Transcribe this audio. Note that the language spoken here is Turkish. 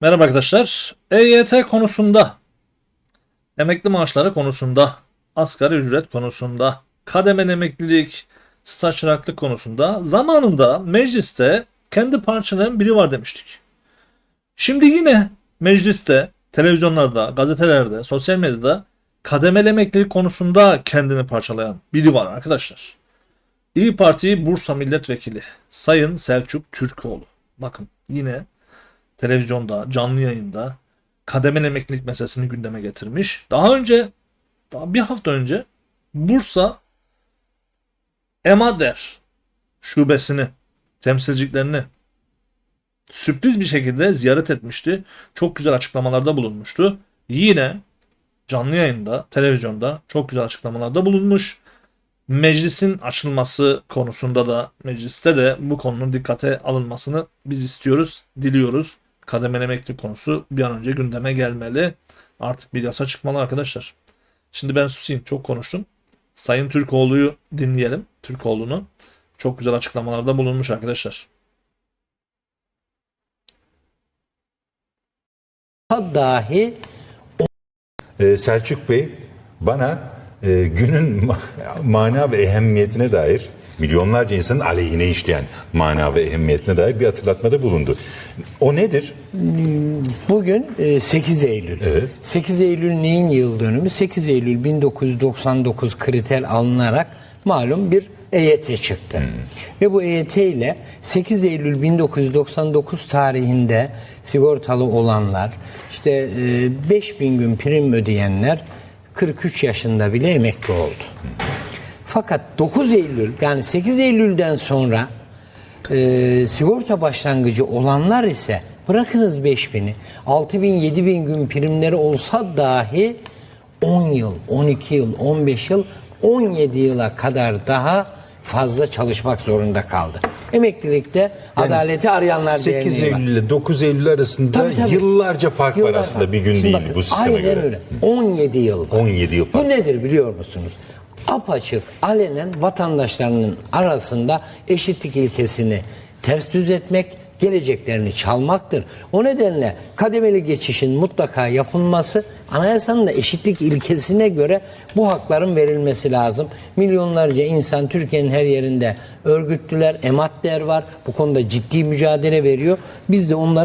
Merhaba arkadaşlar. EYT konusunda, emekli maaşları konusunda, asgari ücret konusunda, kademeli emeklilik, staj çıraklık konusunda zamanında mecliste kendi parçaların biri var demiştik. Şimdi yine mecliste, televizyonlarda, gazetelerde, sosyal medyada kademeli emeklilik konusunda kendini parçalayan biri var arkadaşlar. İyi Parti Bursa Milletvekili Sayın Selçuk Türkoğlu. Bakın yine televizyonda, canlı yayında kademeli emeklilik meselesini gündeme getirmiş. Daha önce, daha bir hafta önce Bursa Emader şubesini, temsilciliklerini sürpriz bir şekilde ziyaret etmişti. Çok güzel açıklamalarda bulunmuştu. Yine canlı yayında, televizyonda çok güzel açıklamalarda bulunmuş. Meclisin açılması konusunda da mecliste de bu konunun dikkate alınmasını biz istiyoruz, diliyoruz. Kademeli emeklilik konusu bir an önce gündeme gelmeli. Artık bir yasa çıkmalı arkadaşlar. Şimdi ben susayım, çok konuştum. Sayın Türkoğlu'yu dinleyelim. Türkoğlu'nu. Çok güzel açıklamalarda bulunmuş arkadaşlar. dahi Ee, Selçuk Bey bana e, günün ma- mana ve ehemmiyetine dair milyonlarca insanın aleyhine işleyen mana ve ehemmiyetine dair bir hatırlatmada bulundu. O nedir? bugün e, 8 Eylül. Evet. 8 Eylül neyin yıl dönümü? 8 Eylül 1999 kriter alınarak malum bir EYT çıktı. Ve bu EYT ile 8 Eylül 1999 tarihinde sigortalı olanlar, işte e, 5000 gün prim ödeyenler 43 yaşında bile emekli oldu. Fakat 9 Eylül yani 8 Eylül'den sonra e, sigorta başlangıcı olanlar ise bırakınız 5000'i 6000 7000 gün primleri olsa dahi 10 yıl, 12 yıl, 15 yıl, 17 yıla kadar daha fazla çalışmak zorunda kaldı. Emeklilikte adaleti arayanlar 8 Derneği var. Eylül ile 9 Eylül arasında Tabii, tabii. yıllarca fark Yıllar var aslında bir gün Şimdi değil bakın, bu sisteme aynen göre. öyle. 17 yıl var. 17 yıl fark. Bu nedir biliyor musunuz? Apaçık, alenen vatandaşlarının arasında eşitlik ilkesini ters düz etmek, geleceklerini çalmaktır. O nedenle kademeli geçişin mutlaka yapılması, anayasanın da eşitlik ilkesine göre bu hakların verilmesi lazım. Milyonlarca insan Türkiye'nin her yerinde örgütlüler, ematler var. Bu konuda ciddi mücadele veriyor. Biz de onlara